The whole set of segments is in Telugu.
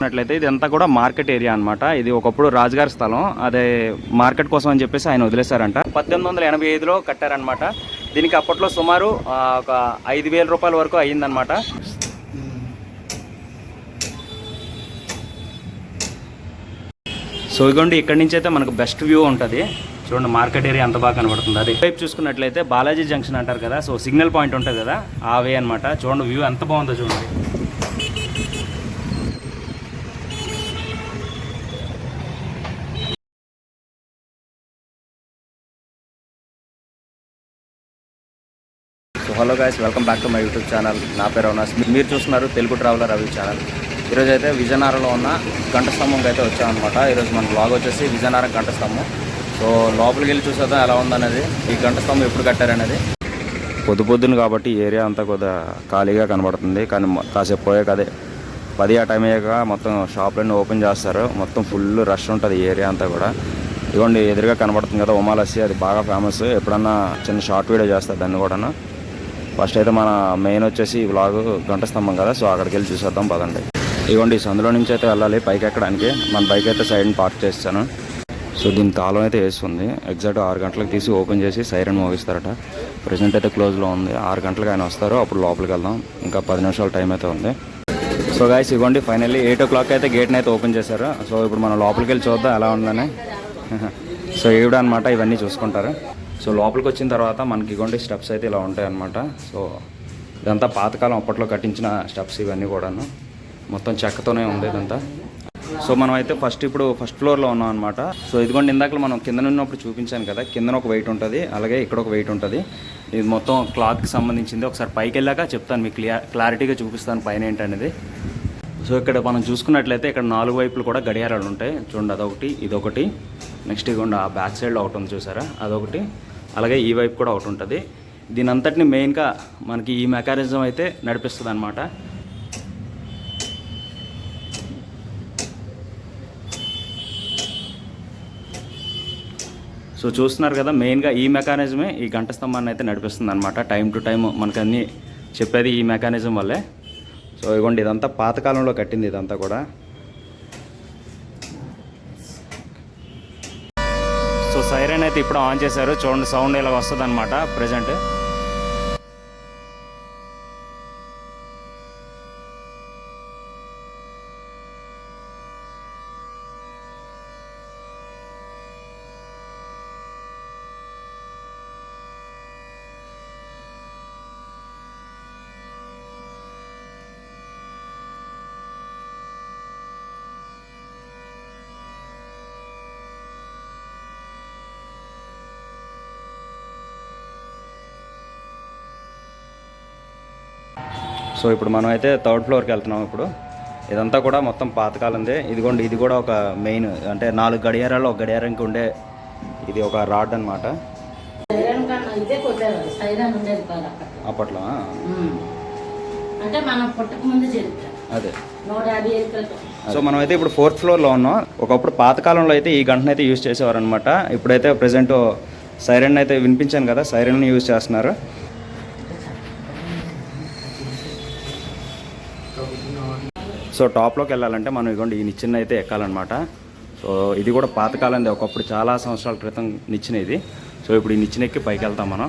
చూసుకున్నట్లయితే ఇదంతా కూడా మార్కెట్ ఏరియా అన్నమాట. ఇది ఒకప్పుడు రాజుగారి స్థలం. అదే మార్కెట్ కోసం అని చెప్పేసి ఆయన వదిలేశారంట. పద్దెనిమిది వందల ఎనభై ఐదులో కట్టారనమాట దీనికి అప్పట్లో సుమారు ఒక ఐదు వేల రూపాయల వరకు అయ్యిందనమాట సో ఇదిగోండి ఇక్కడ నుంచి అయితే మనకు బెస్ట్ వ్యూ ఉంటుంది. చూడండి మార్కెట్ ఏరియా అంత బాగా కనబడుతుంది. అది వైపు చూసుకున్నట్లయితే బాలాజీ జంక్షన్ అంటారు కదా. సో సిగ్నల్ పాయింట్ ఉంటుంది కదా ఆ వే అనమాట చూడండి వ్యూ ఎంత బాగుందో చూడండి. Hello guys welcome back to my YouTube channel నా పేరు అవినాష్. మీరు చూస్తున్నారు తెలుగు ట్రావెలర్ రవి ఛానల్ ఈరోజు అయితే విజయనగరంలో ఉన్న గంట స్తంభంకి అయితే వచ్చామన్నమాట. ఈరోజు మన బ్లాగ్ వచ్చేసి విజయనగరం గంట స్తంభం సో లోపలికి వెళ్ళి చూసేద్దాం ఎలా ఉందనేది ఈ గంట స్తంభం ఎప్పుడు కట్టారనేది. పొద్దు పొద్దున కాబట్టి ఏరియా అంతా కొద్దిగా ఖాళీగా కనబడుతుంది. కానీ కాసేపు పోయాక అదే పది ఆ టైం అయ్యాక మొత్తం షాపులన్నీ ఓపెన్ చేస్తారు. మొత్తం ఫుల్ రష్ ఉంటుంది ఏరియా అంతా కూడా. ఇదిగోండి ఎదురుగా కనబడుతుంది కదా ఉమాలస్సి అది బాగా ఫేమస్ ఎప్పుడన్నా చిన్న షార్ట్ వీడియో చేస్తారు దాన్ని కూడా ఫస్ట్ అయితే మన మెయిన్ వచ్చేసి ఈ వ్లాగ్ గంట స్తంభం కదా సో అక్కడికి వెళ్ళి చూసేద్దాం పదండి. ఇవ్వండి సందులో నుంచి అయితే వెళ్ళాలి పైకి ఎక్కడానికి. మన బైక్ అయితే సైడ్ని పార్క్ చేస్తాను. సో దీని తాళం అయితే వేస్తుంది ఎగ్జాక్ట్ ఆరు గంటలకు తీసి ఓపెన్ చేసి సైరన్ మోగిస్తారట. ప్రజెంట్ అయితే క్లోజ్లో ఉంది. ఆరు గంటలకు ఆయన వస్తారు అప్పుడు లోపలికి వెళ్దాం. ఇంకా పది నిమిషాల టైం అయితే ఉంది. సో గాయస్ ఇవ్వండి ఫైనల్లీ ఎయిట్ ఓ క్లాక్ అయితే గేట్ని అయితే ఓపెన్ చేశారు. సో ఇప్పుడు మనం లోపలికి వెళ్ళి చూద్దాం ఎలా ఉందని. సో ఈవిడ అనమాట ఇవన్నీ చూసుకుంటారు. సో లోపలికి వచ్చిన తర్వాత మనకి ఇగోండి స్టెప్స్ అయితే ఇలా ఉంటాయి అనమాట సో ఇదంతా పాతకాలం అప్పట్లో కట్టించిన స్టెప్స్ ఇవన్నీ కూడాను. మొత్తం చెక్కతోనే ఉంది ఇదంతా. సో మనం అయితే ఫస్ట్ ఇప్పుడు ఫస్ట్ ఫ్లోర్లో ఉన్నాం అనమాట సో ఇదిగోండి ఇందాక మనం కింద ఉన్నప్పుడు చూపించాను కదా కిందన ఒక వెయిట్ ఉంటుంది అలాగే ఇక్కడ ఒక వెయిట్ ఉంటుంది. ఇది మొత్తం క్లాత్కి సంబంధించింది. ఒకసారి పైకి వెళ్ళాక చెప్తాను మీకు క్లారిటీగా చూపిస్తాను పైన ఏంటనేది. సో ఇక్కడ మనం చూసుకున్నట్లయితే ఇక్కడ నాలుగు వైపులు కూడా గడియారాలు ఉంటాయి. చూడండి అదొకటి ఇదొకటి. నెక్స్ట్ ఇదిగోండి ఆ బ్యాక్ సైడ్లో ఒకటి ఉంది చూసారా? అదొకటి. అలాగే ఈ వైపు కూడా ఒకటి ఉంటుంది. దీని అంతటిని మెయిన్గా మనకి ఈ మెకానిజం అయితే నడిపిస్తుంది అనమాట సో చూస్తున్నారు కదా మెయిన్గా ఈ మెకానిజమే ఈ గంట స్తంభాన్ని అయితే నడిపిస్తుంది అనమాట టైం టు టైం మనకు చెప్పేది ఈ మెకానిజం వల్లే. సో ఇదిగోండి ఇదంతా పాతకాలంలో కట్టింది ఇదంతా కూడా సో సైరన్ అయితే ఇప్పుడు ఆన్ చేశారు. చూడండి సౌండ్ ఇలా వస్తుంది అనమాట ప్రజెంట్ సో ఇప్పుడు మనం అయితే థర్డ్ ఫ్లోర్కి వెళ్తున్నాం ఇప్పుడు. ఇదంతా కూడా మొత్తం పాతకాలందే. ఇదిగోండి ఇది కూడా ఒక మెయిన్ అంటే నాలుగు గడియారాలు ఒక గడియారంకి ఉండే ఇది ఒక రాడ్ అనమాట అప్పట్లో ఆ, ఉమ్. అంటే మనం పుట్టక ముందు చరిత్ర అదే. సో మనం అయితే ఇప్పుడు ఫోర్త్ ఫ్లోర్లో ఉన్నాం. ఒకప్పుడు పాతకాలంలో అయితే ఈ గంటను అయితే యూజ్ చేసేవారు అనమాట ఇప్పుడైతే ప్రజెంట్ సైరన్ అయితే వినిపించాను కదా సైరన్ యూజ్ చేస్తున్నారు. సో టాప్లోకి వెళ్ళాలంటే మనం ఇదిగోండి ఈ నిచ్చెన అయితే ఎక్కాలన్నమాట. సో ఇది కూడా పాతకాలంది ఒకప్పుడు చాలా సంవత్సరాల క్రితం నిచ్చిన ఇది. సో ఇప్పుడు ఈ నిచ్చిన ఎక్కి పైకి వెళ్తాం మనం.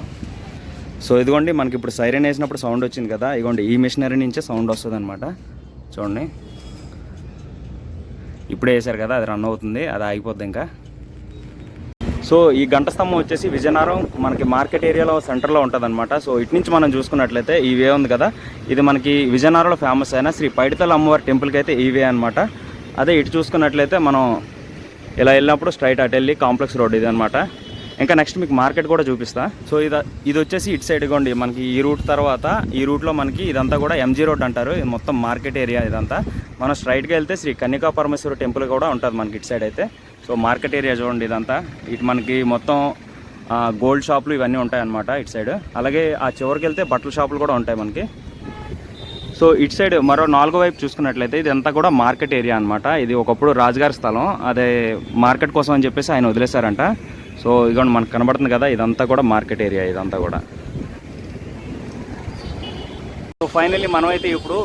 సో ఇదిగోండి మనకి ఇప్పుడు సైరన్ వేసినప్పుడు సౌండ్ వచ్చింది కదా ఇదిగోండి ఈ మిషనరీ నుంచే సౌండ్ వస్తుంది అనమాట చూడండి. ఇప్పుడే వేశారు కదా అది రన్ అవుతుంది అది ఆగిపోద్ది ఇంకా. సో ఈ గంట స్తంభం వచ్చేసి విజయనగరం మనకి మార్కెట్ ఏరియాలో సెంటర్లో ఉంటుంది అనమాట సో ఇటు నుంచి మనం చూసుకున్నట్లయితే ఈ వే ఉంది కదా. ఇది మనకి విజయనగరంలో ఫేమస్ అయిన శ్రీ పైడితల అమ్మవారి టెంపుల్కి అయితే ఈ వే అనమాట అదే ఇటు చూసుకున్నట్లయితే మనం ఇలా వెళ్ళినప్పుడు స్ట్రైట్ అటు వెళ్ళి కాంప్లెక్స్ రోడ్ ఇది అనమాట ఇంకా నెక్స్ట్ మీకు మార్కెట్ కూడా చూపిస్తా. సో ఇది ఇది వచ్చేసి ఇటు సైడ్ ఇగోండి. మనకి ఈ రూట్ తర్వాత ఈ రూట్లో మనకి ఇదంతా కూడా ఎంజీ రోడ్ అంటారు. ఇది మొత్తం మార్కెట్ ఏరియా ఇదంతా. మనం స్ట్రైట్గా వెళ్తే శ్రీ కన్యకా పరమేశ్వర టెంపుల్ కూడా ఉంటుంది మనకి ఇటు సైడ్ అయితే. సో మార్కెట్ ఏరియా చూడండి ఇదంతా. ఇటు మనకి మొత్తం గోల్డ్ షాపులు ఇవన్నీ ఉంటాయి అన్నమాట ఇటు సైడ్ అలాగే ఆ చివరికి వెళ్తే బట్టల షాపులు కూడా ఉంటాయి మనకి. సో ఇటు సైడ్ మరో నాలుగో వైపు చూసుకున్నట్లయితే ఇదంతా కూడా మార్కెట్ ఏరియా అనమాట ఇది ఒకప్పుడు రాజుగారి స్థలం. అదే మార్కెట్ కోసం అని చెప్పేసి ఆయన వదిలేశారంట. సో ఇదిగోండి మనకు కనబడుతుంది కదా ఇదంతా కూడా మార్కెట్ ఏరియా ఇదంతా కూడా. సో ఫైనల్లీ మనమైతే ఇప్పుడు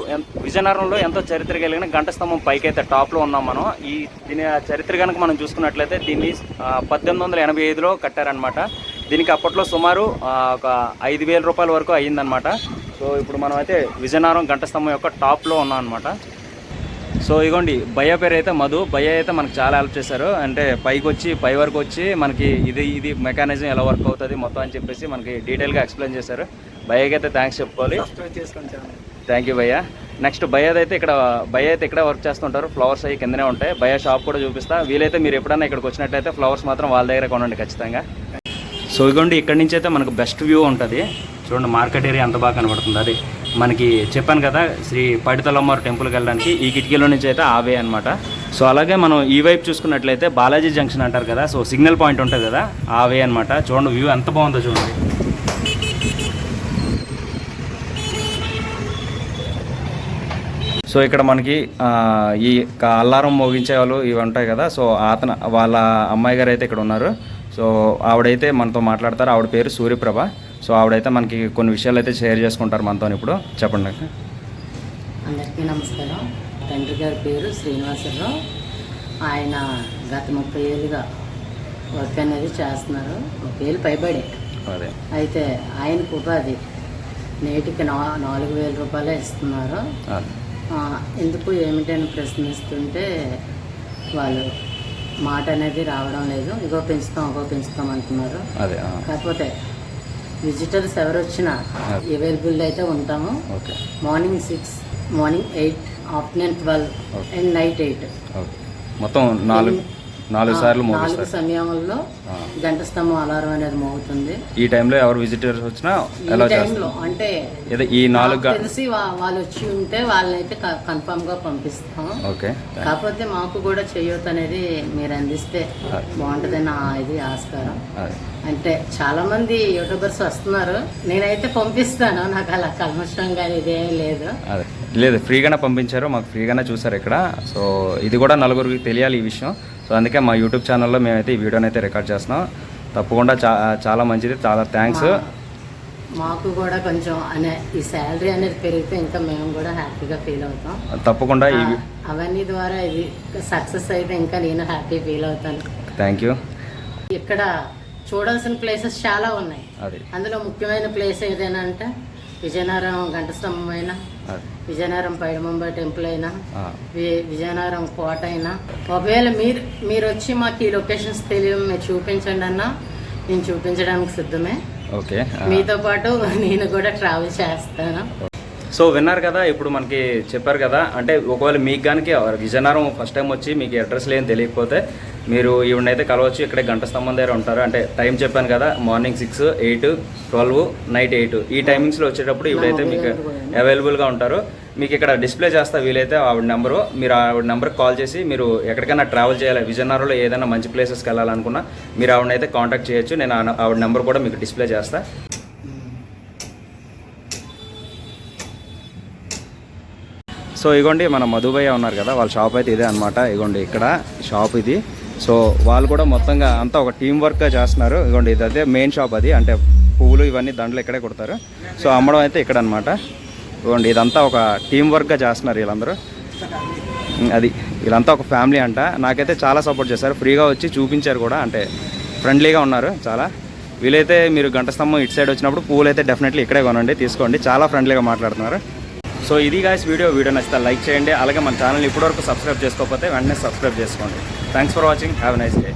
విజయనగరంలో ఎంతో చరిత్ర కలిగిన గంట స్తంభం పైకి అయితే టాప్లో ఉన్నాం మనం. ఈ దీని ఆ చరిత్ర కనుక మనం చూసుకున్నట్లయితే దీన్ని పద్దెనిమిది వందల ఎనభై ఐదులో కట్టారనమాట దీనికి అప్పట్లో సుమారు ఒక ఐదు వేల రూపాయల వరకు అయ్యిందనమాట సో ఇప్పుడు మనం అయితే విజయనగరం గంట స్తంభం యొక్క టాప్లో ఉన్నాం అనమాట సో ఇగోండి భయ్య పేరు అయితే మధు. భయ్య అయితే మనకు చాలా హెల్ప్ చేశారు. అంటే పైకి వచ్చి పై వరకు వచ్చి మనకి ఇది ఇది మెకానిజం ఎలా వర్క్ అవుతుంది మొత్తం అని చెప్పేసి మనకి డీటెయిల్గా ఎక్స్ప్లెయిన్ చేశారు. భయ్యకి అయితే థ్యాంక్స్ చెప్పుకోవాలి థ్యాంక్ యూ భయ్య. నెక్స్ట్ భయ్యది అయితే ఇక్కడ భయ్య అయితే ఇక్కడ వర్క్ చేస్తుంటారు. ఫ్లవర్స్ అవి కిందనే ఉంటాయి. భయ్య షాప్ కూడా చూపిస్తా. వీలైతే మీరు ఎప్పుడైనా ఇక్కడికి వచ్చినట్టయితే ఫ్లవర్స్ మాత్రం వాళ్ళ దగ్గర కొనండి ఖచ్చితంగా. సో ఇగోండి ఇక్కడి నుంచి అయితే మనకు బెస్ట్ వ్యూ ఉంటుంది. చూడండి మార్కెట్ ఏరియా ఎంత బాగా కనబడుతుంది. అది మనకి చెప్పాను కదా శ్రీ పడితలమ్మవారి టెంపుల్కి వెళ్ళడానికి ఈ కిటికీలో నుంచి అయితే ఆవే అనమాట సో అలాగే మనం ఈ వైపు చూసుకున్నట్లయితే బాలాజీ జంక్షన్ అంటారు కదా సో సిగ్నల్ పాయింట్ ఉంటుంది కదా ఆవే అనమాట చూడండి వ్యూ ఎంత బాగుందో చూడండి. సో ఇక్కడ మనకి ఈ క- అల్లారం మోగించే వాళ్ళు ఇవి ఉంటాయి కదా సో అతను వాళ్ళ అమ్మాయి గారు అయితే ఇక్కడ ఉన్నారు. సో ఆవిడైతే మనతో మాట్లాడతారు ఆవిడ పేరు సూర్యప్రభ. సో ఆవిడైతే మనకి కొన్ని విషయాలు అయితే షేర్ చేసుకుంటారు మనతో ఇప్పుడు. చెప్పండి అక్క. అందరికీ నమస్కారం. తండ్రి గారి పేరు శ్రీనివాసరావు. ఆయన గత ముప్పై ఏళ్ళుగా వర్క్ అనేది చేస్తున్నారు. ముప్పై ఏళ్ళు పైబడే. అదే. అయితే ఆయనకు ఉపాధి నేటికి నా నాలుగు వేల రూపాయలే ఇస్తున్నారు. ఎందుకు ఏమిటని ప్రశ్నిస్తుంటే వాళ్ళు మాట అనేది రావడం లేదు. ఇగో పెంచుతాం ఇగో పెంచుతాం అంటున్నారు. కాకపోతే విజిటర్స్ ఎవరు వచ్చినా అవైలబుల్ అయితే ఉంటాము. Okay morning six morning eight afternoon twelve. And night eight మొత్తం నాలుగు నాలుగు సార్లు నాలుగు సమయంలో. గంట స్తంభం అలారం అనేది మోగుతుంది. ఈ టైంలో ఎవరు విజిటర్స్ వచ్చినా ఎలా టైంలో అంటే ఈ నాలుగు తెలిసి వాళ్ళు వచ్చి ఉంటే వాళ్ళనైతే కన్ఫర్మ్గా పంపిస్తాం ఓకే కాకపోతే మాకు కూడా చేయొద్దు అనేది మీరు అందిస్తే ఆ. బాగుంటుంది నా ఇది ఆస్కారం. అదే అంటే చాలా మంది యూట్యూబర్స్ వస్తున్నారు. నేనైతే పంపిస్తాను. నాకు అలా కల్మషం కానీ ఇదేం లేదు. లేదు ఫ్రీగానే పంపించారు. మాకు ఫ్రీగానే చూసారు ఇక్కడ. సో ఇది కూడా నలుగురికి తెలియాలి ఈ విషయం. సో అందుకే మా యూట్యూబ్ ఛానల్లో మేమైతే ఈ వీడియోని అయితే రికార్డ్ చేస్తున్నాం. తప్పకుండా చాలా మంచిది. చాలా థ్యాంక్స్ మాకు కూడా కొంచెం అనే ఈ శాలరీ అనేది పెరిగితే ఇంకా మేము కూడా హ్యాపీగా ఫీల్ అవుతాం. తప్పకుండా అవన్నీ ద్వారా ఇది సక్సెస్ అయితే ఇంకా నేను హ్యాపీ ఫీల్ అవుతాను. థ్యాంక్ యూ ఇక్కడ చూడాల్సిన ప్లేసెస్ చాలా ఉన్నాయి. అది. అందులో ముఖ్యమైన ప్లేస్ ఏదైనా అంటే విజయనగరం ఘంటస్తంభం అయినా విజయనగరం పైడమంబ టెంపుల్ అయినా విజయనగరం కోట అయినా. ఒకవేళ మీరు మీరు వచ్చి మాకు ఈ లొకేషన్స్ తెలియ మీరు చూపించండి అన్నా నేను చూపించడానికి సిద్ధమే. ఓకే. మీతో పాటు నేను కూడా ట్రావెల్ చేస్తాను. సో విన్నారు కదా ఇప్పుడు మనకి చెప్పారు కదా అంటే ఒకవేళ మీకు కనుక విజయనగరం ఫస్ట్ టైం వచ్చి మీకు అడ్రస్ లేని తెలియకపోతే మీరు ఈవిడైతే కలవచ్చు ఇక్కడే గంట స్తంభం దగ్గర ఉంటారు. అంటే టైం చెప్పాను కదా morning six eight twelve night eight ఈ టైమింగ్స్లో వచ్చేటప్పుడు ఇవిడైతే మీకు అవైలబుల్గా ఉంటారు. మీకు ఇక్కడ డిస్ప్లే చేస్తా వీలైతే ఆవిడ నెంబరు మీరు ఆవిడ నెంబర్కి కాల్ చేసి మీరు ఎక్కడికైనా ట్రావెల్ చేయాలి విజయనగరంలో ఏదైనా మంచి ప్లేసెస్కి వెళ్ళాలనుకున్నా మీరు ఆవిడనైతే కాంటాక్ట్ చేయొచ్చు. నేను ఆ- ఆవిడ నెంబర్ కూడా మీకు డిస్ప్లే చేస్తా. సో ఇగోండి మన మధుబయ్య ఉన్నారు కదా వాళ్ళ షాప్ అయితే ఇదే అనమాట ఇగోండి ఇక్కడ షాప్ ఇది. సో వాళ్ళు కూడా మొత్తంగా అంతా ఒక టీం వర్క్గా చేస్తున్నారు. ఇగోండి ఇది అదే మెయిన్ షాప్ అది. అంటే పువ్వులు ఇవన్నీ దండలు ఇక్కడే కొడతారు. సో అమ్మడం అయితే ఇక్కడ అనమాట ఇగోండి ఇదంతా ఒక టీం వర్క్గా చేస్తున్నారు వీళ్ళందరూ. అది వీళ్ళంతా ఒక ఫ్యామిలీ అంట. నాకైతే చాలా సపోర్ట్ చేశారు. ఫ్రీగా వచ్చి చూపించారు కూడా. అంటే ఫ్రెండ్లీగా ఉన్నారు చాలా. వీలైతే మీరు గంట స్తంభం ఇటు సైడ్ వచ్చినప్పుడు పూలు అయితే డెఫినెట్లీ ఇక్కడే కొనండి తీసుకోండి. చాలా ఫ్రెండ్లీగా మాట్లాడుతున్నారు. సో ఇది గాయస్ వీడియో వీడియో నచ్చితే లైక్ చేయండి. అలాగే మన ఛానల్ ఇప్పటివరకు సబ్స్క్రైబ్ చేసుకోకపోతే వెంటనే సబ్స్క్రైబ్ చేసుకోండి. Thanks for watching have nice day